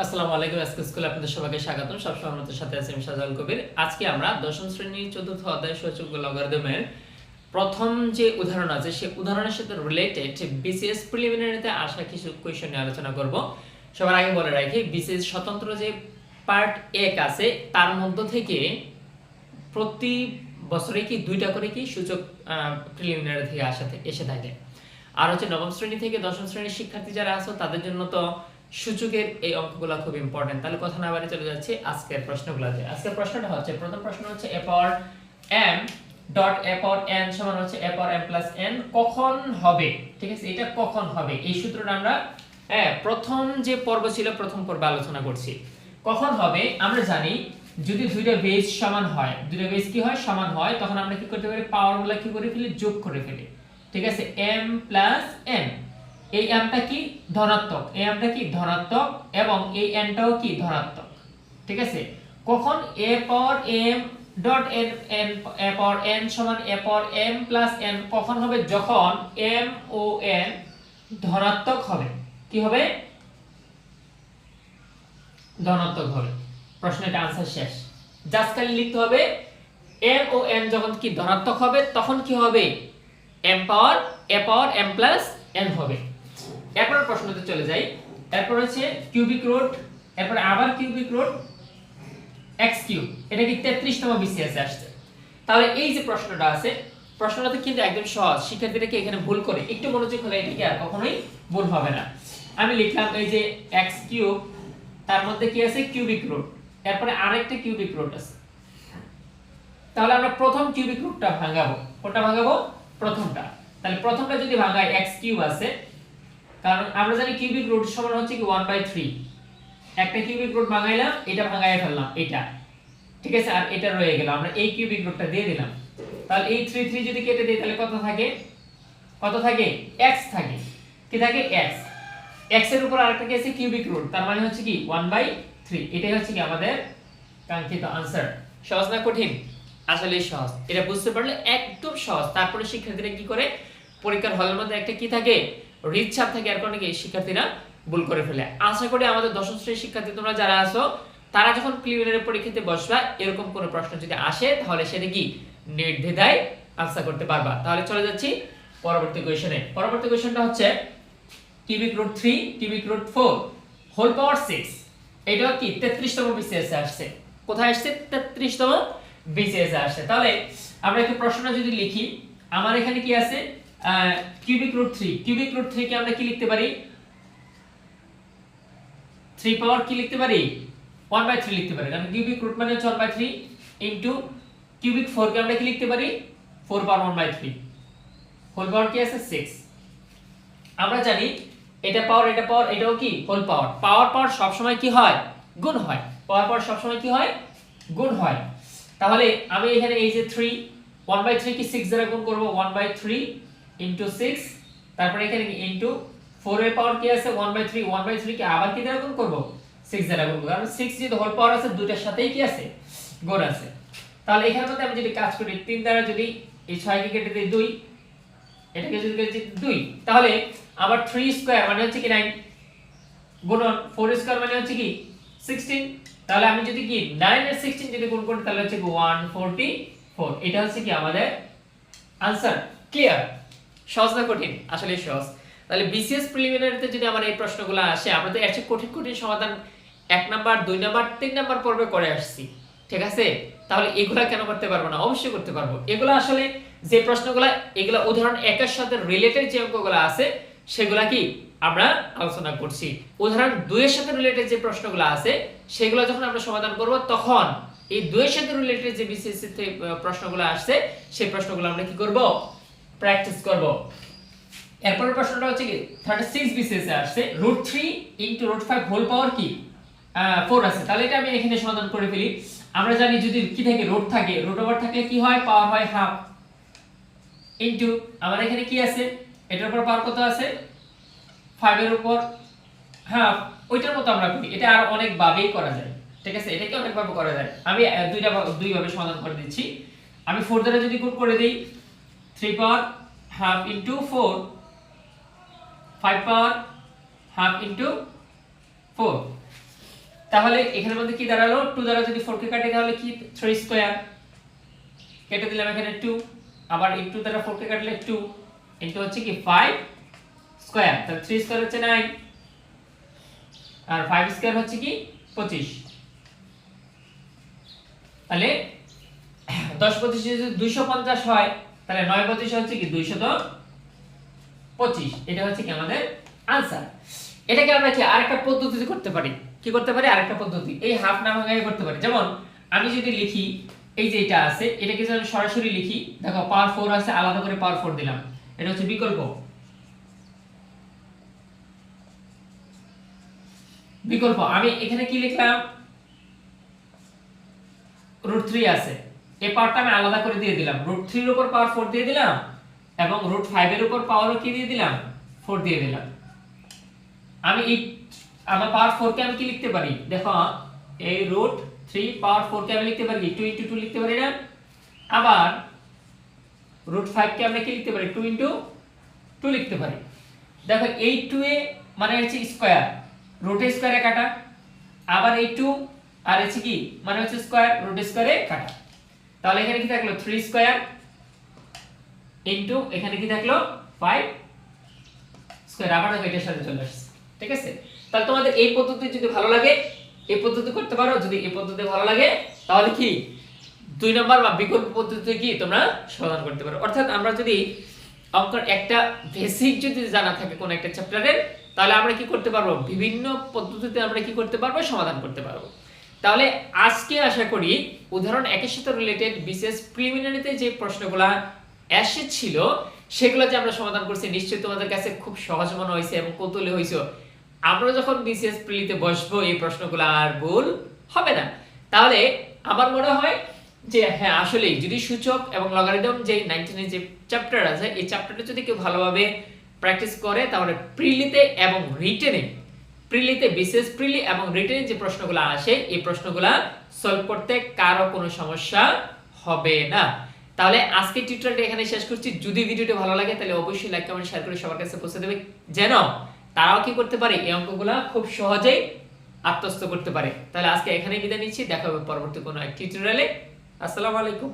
আসসালামু আলাইকুম আপনাদের সবাইকে সাথে আছি আমি সাজাল কবির। আজকে আমরা দশম শ্রেণির চতুর্থ অধ্যায় সূচক প্রথম যে উদাহরণ আছে, সেই উদাহরণের সাথে রিলেটেড বিসিএস প্রিলিমিনারিতে আসা কিছু কোয়েশ্চন নিয়ে আলোচনা করব। সবার আগে বলে রাখি বিসিএস স্বতন্ত্র যে পার্ট এক আছে, তার মধ্য থেকে প্রতি বছরে কি দুইটা করে কি সূচক প্রিলিমিনারি থেকে এসে থাকে। আর হচ্ছে নবম শ্রেণি থেকে দশম শ্রেণির শিক্ষার্থী যারা আছো, তাদের জন্য তো সূচকের এই অঙ্কগুলো খুব ইম্পর্টেন্ট তাহলে কথা না বাড়ি চলে যাচ্ছে আজকের প্রশ্নগুলোতে আজকের প্রশ্নটা হচ্ছে, প্রথম প্রশ্ন হচ্ছে a power m dot a power n সমান হচ্ছে a power m plus n কখন হবে? ঠিক আছে, এটা কখন হবে? এই সূত্রটা আমরা হ্যাঁ প্রথম যে পর্ব ছিল, প্রথম পর্বে আলোচনা করছি। কখন হবে? আমরা জানি যদি দুইটা বেস সমান হয়, দুইটা বেস কি হয়? সমান হয়, তখন আমরা কি করতে পারি? পাওয়ারগুলো কি করে ফেলি? যোগ করে ফেলি। ঠিক আছে এম প্লাস n এই mটা কি? ধনাত্মক। এই mটা কি? ধনাত্মক এবং এই nটাও কি? ধনাত্মক। ঠিক আছে? কখন a power m dot n n, a power n সমান a power m plus n, কখন হবে? যখন m ও n ধনাত্মক হবে। কি হবে? ধনাত্মক হবে। প্রশ্নের আনসার শেষ। জাস্ট খালি লিখতে হবে, m ও n যখন কি ধনাত্মক হবে, তখন কি হবে? m power a power m plus n হবে। এরপর প্রশ্নতে চলে যাই। এরপর হচ্ছে কিউবিক রুট এরপর আবার কিউবিক রুট x কিউব এটা কি 33 তম বিসিএস আসছে। তাহলে এই যে প্রশ্নটা আছে প্রশ্নটাতে কিন্তু একদম সহজ। এখানে ভুল করে? একটু মনোযোগ হলে আর কখনোই ভুল হবে না। আমি লিখলাম এই যে x কিউব তার মধ্যে কি আছে? কিউবিক রুট এরপরে আরেকটা কিউবিক রুট আছে। তাহলে আমরা প্রথম কিউবিক রুটটা ভাঙাবো। কোনটা ভাঙাবো? প্রথমটা। তাহলে প্রথমটা যদি ভাঙাই x কিউব আছে কারণ আমরা জানি কিউবিক রুট সমান হচ্ছে কি 1 বাই 3 একটা কিউবিক রুট ভাঙাইলাম, এটা ভাঙাইয়া ফেললাম, এটা। ঠিক আছে? আর এটা রয়ে গেল। আমরা এই কিউবিক রুটটা দিয়ে দিলাম। তাহলে এই 3 3 যদি কেটে দিই, তাহলে কত থাকে? কত থাকে? x থাকে। কি থাকে? x x এর উপর আরেকটা কি আছে? কিউবিক রুট তার মানে হচ্ছে কি 1 বাই 3 এটাই হচ্ছে কি আমাদের কাঙ্ক্ষিত আনসার সহজ না কঠিন? আসলে সহজ। এটা বুঝতে পারলে একদম সহজ। তারপরে শিক্ষার্থীরা কি করে? পরীক্ষার হলের মধ্যে একটা কি থাকে? রিচ চাপ থাকে আর কারণে কি শিক্ষার্থীরা ভুল করে ফেলে? আশা করি আমাদের দশম শ্রেণির শিক্ষার্থী তোমরা যারা আছো, তারা যখন প্রিলিমিনারি পরীক্ষাতে বসবা, এরকম কোনো প্রশ্ন যদি আসে, তাহলে সেটা কি? নির্দ্বিধায় আনসার করতে পারবা। তাহলে চলে যাচ্ছি পরবর্তী কোয়েশনে পরবর্তী কোয়েশনটা হচ্ছে cubic root 3 cubic root 4 whole power 6 এটা কি? 33 তম বিসিএস আসছে। কোথায় আসছে? 33 তম বিসিএস আসছে। তাহলে আমরা একটু প্রশ্নটা যদি লিখি, আমার এখানে কি আছে? কিউবিক রুট 3 কিউবিক রুট 3 কে আমরা কি লিখতে পারি? 3 পাওয়ার কি লিখতে পারি? 1 বাই 3 লিখতে পারি। কারণ কিউবিক রুট মানে হচ্ছে 1 বাই 3 ইনটু কিউবিক 4 কে আমরা কি লিখতে পারি? 4 পাওয়ার 1 বাই 3 হোল পাওয়ার কি আছে? 6 আমরা জানি এটা পাওয়ার এটা পাওয়ার এটাও কি? হোল পাওয়ার পাওয়ার পাওয়ার সব সময় কি হয়? গুণ হয়। পাওয়ার পাওয়ার সব সময় কি হয়? গুণ হয়। তাহলে আমি এখানে এই যে 3 1 বাই 3 কি 6 দ্বারা গুণ করব। 1 বাই 3 ইনটু 6 তারপরে এখানে কি ইনটু 4 এর পাওয়ার কি আছে? 1 বাই 3 1 বাই 3 কে আবার কি দ্বারা গুণ করব? 6 দ্বারা গুণ করব। কারণ 6 যেহেতু হোল পাওয়ার আছে, দুইটার সাথেই কি আছে? গুণ আছে। তাহলে এখানে মধ্যে আমি যদি কাজ করি 3 দ্বারা যদি এই 6 কে কেটে দেই 2 এটাকে যদি কেটে দিই 2 তাহলে আবার 3 স্কয়ার মানে হচ্ছে কি 9 গুণন 4 স্কয়ার মানে হচ্ছে কি 16 তাহলে আমি যদি কি 9 এর 16 যদি গুণ করি, তাহলে হচ্ছে কি 144 এটা হচ্ছে কি আমাদের আনসার ক্লিয়ার সহজ না কঠিন আসলে সহজ। তাহলে বিসিএস প্রিলিমিনারিতে যদি আমার এই প্রশ্নগুলো আসে, আমরা তো এর চেয়ে কঠিন কঠিন সমাধান এক নাম্বার, দুই নাম্বার, তিন নাম্বার পর্বে করে আসছি, ঠিক আছে? তাহলে এগুলা কেন করতে পারব না? অবশ্যই করতে পারব। এগুলো আসলে যে প্রশ্নগুলো, এগুলো উদাহরণ একের সাথে রিলেটেড যে অঙ্কগুলো আছে, সেগুলা কি আমরা আলোচনা করছি। উদাহরণ দুইয়ের সাথে রিলেটেড যে প্রশ্নগুলো আছে, সেগুলো যখন আমরা সমাধান করব, তখন এই দুইয়ের সাথে রিলেটেড যে বিসিএস থেকে প্রশ্নগুলো আসছে, সেই প্রশ্নগুলো আমরা কি করব? প্র্যাকটিস করব। এরপরের প্রশ্নটা হচ্ছে কি? 36 বিসিএস এ আসছে। Root 3 into root 5 whole power কি? 4 আছে। তাহলে এটা আমি এখানে সমাধান করে ফেলি। আমরা জানি যদি কি থাকে থাকে ওভার থাকলে কি হয়? পাওয়ার হয় হাফ ইনটু আমার এখানে কি আছে? এটার উপর পাওয়ার কত আছে? 5 এর উপর হাফ ওইটার মতো আমরা করি। এটা আর অনেক ভাবেই করা যায়। ঠিক আছে? এটাকে অনেক ভাবে করা যায়। আমি দুইটা ভা- দুই ভাবে সমাধান করে দিচ্ছি। আমি 4 দ্বারা যদি গুণ করে দেই 3 power half into 4 5 power half into 4 তাহলে এখানের মধ্যে কি দাঁড়াল? টু দ্বারা যদি ফোর কে কাটি, তাহলে কি? থ্রি স্কোয়ার কেটে দিলাম এখানে টু আবার এই টু দ্বারা ফোর কে কাটলে টু ইন্টু হচ্ছে কি ফাইভ স্কোয়ার তাহলে থ্রি স্কোয়ার হচ্ছে নাইন আর ফাইভ স্কোয়ার হচ্ছে কি? পঁচিশ। তাহলে দশ পঁচিশ যদি দুইশো পঞ্চাশ হয় তাহলে নয় পঁচিশ হচ্ছে কি দুইশত পঁচিশ। এটা হচ্ছে কি আমাদের আনসার এটাকে আমরা কি আরেকটা পদ্ধতিতে করতে পারি? কি করতে পারি? আরেকটা পদ্ধতি। এই হাফ না ভাঙায় করতে পারি। যেমন, আমি যদি লিখি, এই যে এটা আছে, এটাকে যদি সরাসরি লিখি, দেখো পাওয়ার ফোর আছে, আলাদা করে পাওয়ার ফোর দিলাম। এটা হচ্ছে বিকল্প। বিকল্প। আমি এখানে কি লিখলাম? রুট থ্রি আছে। এই পাওয়ারটা আমি আলাদা করে দিয়ে দিলাম। রুট থ্রির উপর পাওয়ার ফোর দিয়ে দিলাম এবং রুট ফাইভের উপর পাওয়ারও কি দিয়ে দিলাম? ফোর দিয়ে দিলাম। আমি এই আমার পাওয়ার ফোর কে আমি কি লিখতে পারি? দেখো, এই রুট থ্রি পাওয়ার ফোর কে আমি লিখতে পারি টু ইন্টু টু লিখতে পারি না। আবার রুট ফাইভ কে আমরা কি লিখতে পারি? টু ইন্টু টু লিখতে পারি। দেখো, এই টু এ মানে হচ্ছে স্কোয়ার রুট স্কোয়ারে কাটা। আবার এই টু আর হচ্ছে কি? মানে হচ্ছে স্কোয়ার রুট স্কোয়ারে কাটা। তাহলে এখানে কি থাকল? থ্রি স্কোয়ার ইন্টু এখানে কি থাকল? ফাইভ স্কোয়ার আবার দেখো এটার সাথে চলে আসছে, ঠিক আছে? তাহলে তোমাদের এই পদ্ধতি যদি ভালো লাগে, এই পদ্ধতি করতে পারো, যদি এই পদ্ধতি ভালো লাগে, তাহলে কি? দুই নম্বর বা বিকল্প পদ্ধতি কি তোমরা সমাধান করতে পারো। অর্থাৎ আমরা যদি অঙ্কের একটা বেসিক যদি জানা থাকে কোন একটা চ্যাপ্টারের তাহলে আমরা কি করতে পারব? বিভিন্ন পদ্ধতিতে আমরা কি করতে পারব? সমাধান করতে পারব। তাহলে আজকে আশা করি উদাহরণ একের সাথে রিলেটেড বিশেষ প্রিলিমিনারিতে যে প্রশ্নগুলা এসেছিল, সেগুলো যে আমরা সমাধান করছি, নিশ্চয়ই তোমাদের কাছে খুব সহজ মনে হয়েছে এবং কৌতূহলী হয়েছে। আমরা যখন বিসিএস প্রিলিতে বসবো, এই প্রশ্নগুলো আর ভুল হবে না। তাহলে আমার মনে হয় যে হ্যাঁ আসলেই যদি সূচক এবং লগারিদম যে নাইনটিনের যে চ্যাপ্টার আছে, এই চ্যাপ্টারটা যদি কেউ ভালোভাবে প্র্যাকটিস করে, তাহলে প্রিলিতে এবং রিটেনে প্রিলিতে, বিশেষ প্রিলি এবং রিটেনে যে প্রশ্নগুলো আসে, এই প্রশ্নগুলো সলভ করতে কারও কোনো সমস্যা হবে না। তাহলে আজকে টিউটোরিয়ালটা এখানে শেষ করছি। যদি ভিডিওটি ভালো লাগে, তাহলে অবশ্যই লাইক কমেন্ট শেয়ার করে সবার কাছে পৌঁছে দেবে। যেন তারাও কি করতে পারে, এই অঙ্কগুলো খুব সহজেই আত্মস্থ করতে পারে। তাহলে আজকে এখানেই বিদায় নিচ্ছি। দেখা হবে পরবর্তী কোনো টিউটোরিয়ালে আসসালামু আলাইকুম।